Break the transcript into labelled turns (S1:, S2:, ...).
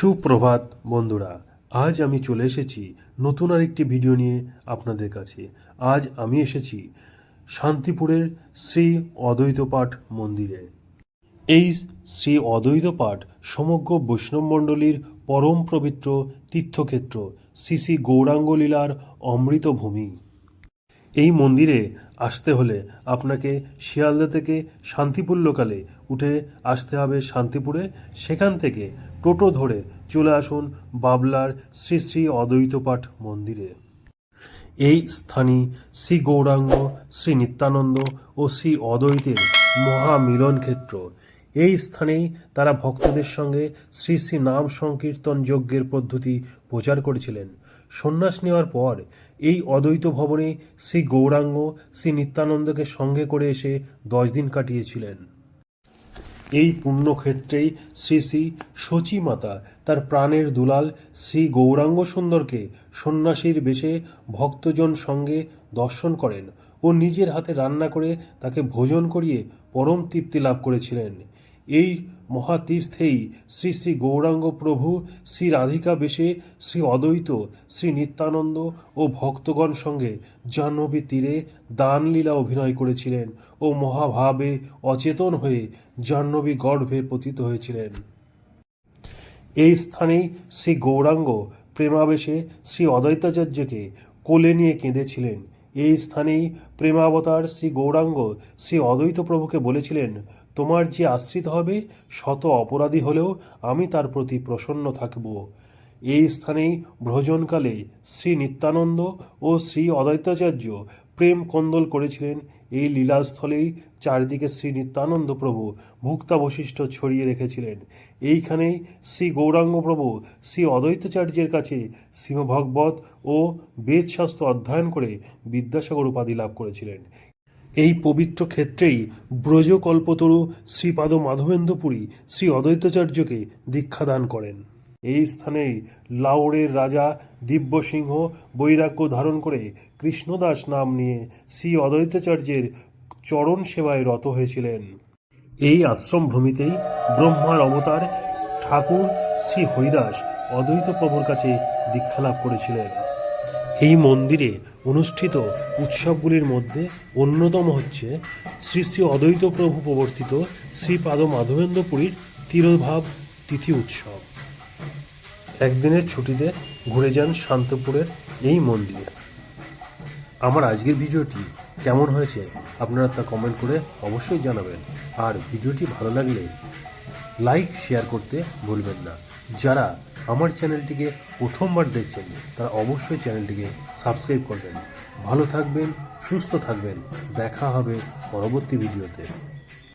S1: সুপ্রভাত, বন্ধুরা। আজ আমি চলে এসেছি নতুন আরেকটি ভিডিও নিয়ে আপনাদের কাছে। আজ আমি এসেছি শান্তিপুরের শ্রী অদ্বৈত পাঠ মন্দিরে। এই শ্রী অদ্বৈত পাঠ সমগ্র বৈষ্ণব মণ্ডলীর পরম পবিত্র তীর্থক্ষেত্র শ্রী শ্রী গৌরাঙ্গলীলার অমৃতভূমি। এই মন্দিরে আসতে হলে আপনাকে শিয়ালদা থেকে শান্তিপুর লোকালে উঠে আসতে হবে শান্তিপুরে। সেখান থেকে টোটো ধরে চলে আসুন বাবলার শ্রী শ্রী অদ্বৈতপাঠ মন্দিরে। এই স্থানই শ্রী গৌরাঙ্গ, শ্রী নিত্যানন্দ ও শ্রী অদ্বৈতের মহামিলন ক্ষেত্র এই স্থানেই তারা ভক্তদের সঙ্গে শ্রী শ্রী নাম সংকীর্তন যজ্ঞের পদ্ধতি প্রচার করেছিলেন। সন্ন্যাস নেওয়ার পর এই অদ্বৈত ভবনে শ্রী গৌরাঙ্গ, শ্রী নিত্যানন্দকে সঙ্গে করে এসে দশ দিন কাটিয়েছিলেন। এই পুণ্যক্ষেত্রেই শ্রী শ্রী শচী মাতা তার প্রাণের দুলাল শ্রী গৌরাঙ্গ সুন্দরকে সন্ন্যাসীর বেশে ভক্তজন সঙ্গে দর্শন করেন ও নিজের হাতে রান্না করে তাকে ভোজন করিয়ে পরম তৃপ্তি লাভ করেছিলেন। এই মহাতীর্থেই শ্রী শ্রী গৌরাঙ্গ প্রভু, শ্রী রাধিকা বেশে, শ্রী অদ্বৈত, শ্রী নিত্যানন্দ ও ভক্তগণ সঙ্গে জাহ্নবী তীরে দানলীলা অভিনয় করেছিলেন ও মহাভাবে অচেতন হয়ে জাহ্নবী গর্ভে পতিত হয়েছিলেন। এই স্থানেই শ্রী গৌরাঙ্গ প্রেমাবেশে শ্রী অদ্বৈতাচার্যকে কোলে নিয়ে কেঁদেছিলেন এই স্থানেই প্রেমাবতার শ্রী গৌরাঙ্গ শ্রী অদ্বৈত প্রভুকে বলেছিলেন, তোমার যে আশ্রিত হবে, শত অপরাধী হলেও আমি তার প্রতি প্রসন্ন থাকব। এই স্থানেই ভ্রজনকালে শ্রী নিত্যানন্দ ও শ্রী অদ্বৈতাচার্য প্রেম কন্দল করেছিলেন। এই লীলাস্থলেই চারিদিকে শ্রী নিত্যানন্দ প্রভু ভুক্তাবশিষ্ট ছড়িয়ে রেখেছিলেন। এইখানেই শ্রী গৌরাঙ্গ প্রভু, শ্রী অদ্বৈতাচার্যের কাছে শ্রীমভগবত ও বেদশাস্ত্র অধ্যয়ন করে বিদ্যাসাগর উপাধি লাভ করেছিলেন। এই পবিত্র ক্ষেত্রেই ব্রজকল্পতরু শ্রীপাদ মাধবেন্দ্রপুরী শ্রী অদ্বৈতাচার্যকে দীক্ষাদান করেন। এই স্থানেই লাউড়ের রাজা দিব্যসিংহ বৈরাগ্য ধারণ করে কৃষ্ণদাস নাম নিয়ে শ্রী অদ্বৈতাচার্যের চরণ সেবায় রত হয়েছিলেন। এই আশ্রম ভূমিতেই ব্রহ্মার অবতার ঠাকুর শ্রী হরিদাস অদ্বৈত প্রভুর কাছে দীক্ষা লাভ করেছিলেন। এই মন্দিরে অনুষ্ঠিত উৎসবগুলির মধ্যে অন্যতম হচ্ছে শ্রী শ্রী অদ্বৈত প্রভু প্রবর্তিত শ্রীপাদ মাধবেন্দ্রপুরীর তিরোভাব তিথি উৎসব। একদিনের ছুটিতে ঘুরে যান শান্তপুরের এই মন্দিরে। আমার আজকের ভিডিওটি কেমন হয়েছে আপনারা তা কমেন্ট করে অবশ্যই জানাবেন। আর ভিডিওটি ভালো লাগলে লাইক শেয়ার করতে ভুলবেন না। যারা আমার চ্যানেলটিকে প্রথমবার দেখছেন, তারা অবশ্যই চ্যানেলটিকে সাবস্ক্রাইব করবেন। ভালো থাকবেন, সুস্থ থাকবেন। দেখা হবে পরবর্তী ভিডিওতে।